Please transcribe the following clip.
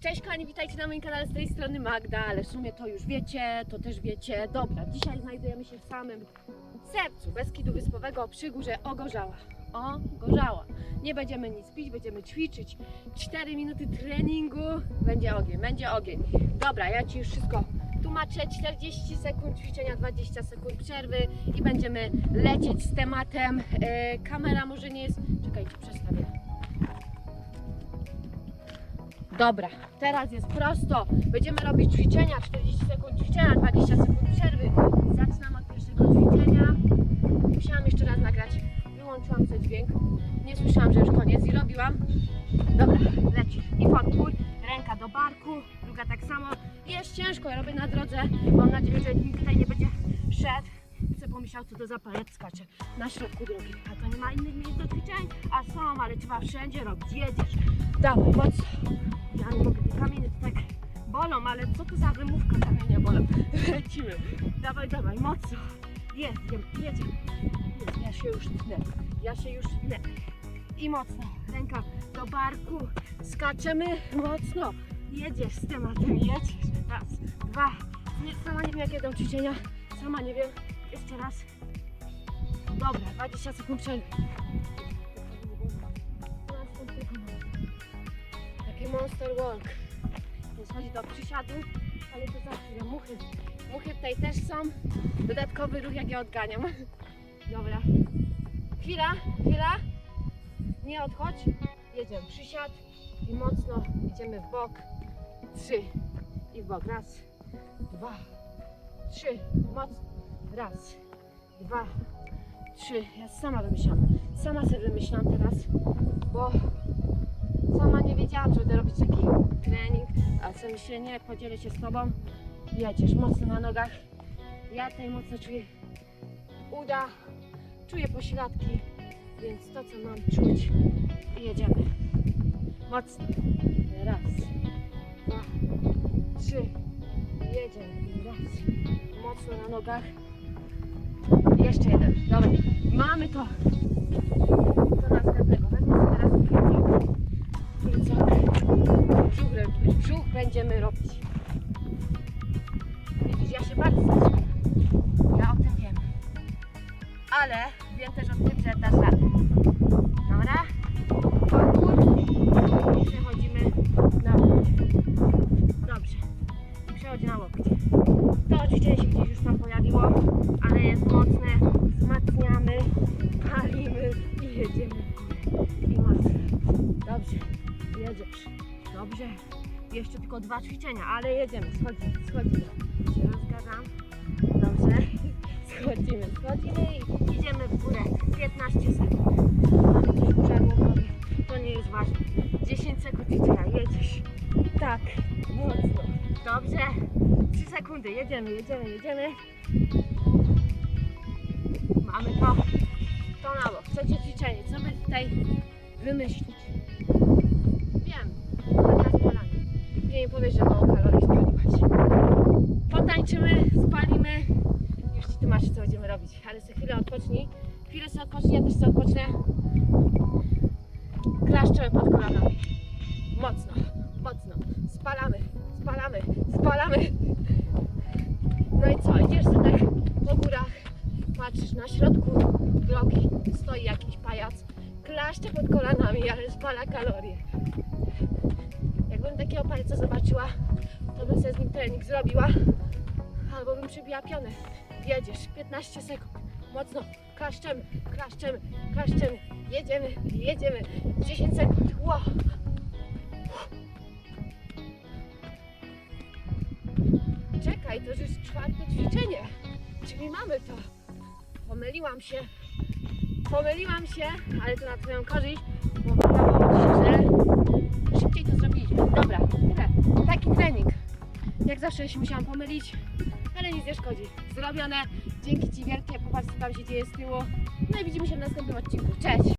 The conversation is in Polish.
Cześć kochani, witajcie na moim kanale z tej strony Magda, ale w sumie to już wiecie, to też wiecie. Dobra, dzisiaj znajdujemy się w samym sercu Beskidu Wyspowego przy górze Ogorzała. Ogorzała. Nie będziemy nic pić, będziemy ćwiczyć. 4 minuty treningu, będzie ogień, będzie ogień. Dobra, ja Ci już wszystko tłumaczę. 40 sekund ćwiczenia, 20 sekund przerwy i będziemy lecieć z tematem. E, kamera może nie jest... Czekajcie, przestawię. Dobra, teraz jest prosto. Będziemy robić ćwiczenia, 40 sekund ćwiczenia, 20 sekund przerwy. Zaczynam od pierwszego ćwiczenia. Musiałam jeszcze raz nagrać. Wyłączyłam sobie dźwięk. Nie słyszałam, że już koniec i robiłam. Dobra, leci. I podpór, ręka do barku, druga tak samo. Jest ciężko, ja robię na drodze. Mam nadzieję, że nikt tutaj nie będzie szedł. Pomyślał, co to za skacze na środku drogi. A to nie ma innych miejsc do ćwiczeń, a są, ale trzeba wszędzie robić. Jedziesz. Dawaj, mocno. Ja nie mogę, te kamienie to tak bolą, ale co to za wymówka kamienia bolą? Lecimy. Dawaj, dawaj, mocno. Jest. Jest, ja się już tnę. Ja się już tnę. I mocno. Ręka do barku. Skaczemy mocno. Jedziesz z tematem, jedziesz. Raz, dwa. Nie, sama nie wiem jakie będą ćwiczenia. Sama nie wiem. Jeszcze raz. Dobra, 20 sekund przerwy. Taki monster walk. Więc chodzi do przysiadu, ale to za chwilę. Muchy. Muchy tutaj też są. Dodatkowy ruch, jak ja odganiam. Dobra. Chwila, chwila. Nie odchodź. Jedziemy. Przysiad i mocno idziemy w bok. Trzy. I w bok. Raz, dwa, trzy. Mocno. Raz, dwa, trzy. Ja sama wymyślam. Sama sobie wymyślam teraz, bo sama nie wiedziałam, że będę robić taki trening, a sobie myślę, nie, podzielę się z Tobą. Jedziesz mocno na nogach. Ja tutaj mocno czuję uda, czuję pośladki, więc to, co mam czuć, jedziemy. Mocno. Raz, dwa, trzy. Jedziemy. Raz. Mocno na nogach. Jeszcze jeden. Dobra. Mamy to. Do następnego. Wezmę sobie teraz plecak. Brzuch, brzuch będziemy robić. Widzisz, ja się bardzo stresuję. Ja o tym wiem. Ale wiem też o tym, że dasz radę. Dobra? Podpór. I przechodzimy na łokcie. Dobrze. I przechodzi na łokcie. To ćwiczenie się gdzieś już tam pojawiło, ale jest mocne. Wzmacniamy, palimy i jedziemy. I mocno. Dobrze. Jedziesz. Dobrze. Jeszcze tylko dwa ćwiczenia, ale jedziemy. Schodzimy, schodzimy. Się. Dobrze. Schodzimy, schodzimy i idziemy w górę. 15 sekund. Mamy coś. To nie jest ważne. 10 sekund czekaj, jedziesz. Tak, mocno. Dobrze. 3 sekundy, jedziemy, jedziemy, jedziemy. Mamy to. To na bok. Trzecie ćwiczenie. Co by tutaj wymyślić? Wiem. Nie mi powiesz, że mało kalorii spaliłaś. Potańczymy, spalimy. Już Ci tłumaczę, co będziemy robić. Ale za chwilę odpocznij. Chwilę sobie odpocznij, ja też sobie odpocznę. Klaszcze pod kolanami, ale spala kalorie. Jakbym takiego pajaca zobaczyła, to bym sobie z nim trening zrobiła, albo bym przybija pionę. Jedziesz, 15 sekund, mocno, klaszczemy, klaszczemy, klaszczemy, jedziemy, jedziemy, 10 sekund, wow. Czekaj, to już jest czwarte ćwiczenie. Czyli mamy to. Pomyliłam się. Pomyliłam się, ale to na twoją korzyść, bo wydawało się, że szybciej to zrobiliśmy. Dobra, tyle. Taki trening. Jak zawsze się musiałam pomylić, ale nic nie szkodzi. Zrobione. Dzięki Ci wielkie. Popatrz, co tam się dzieje z tyłu. No i widzimy się w następnym odcinku. Cześć!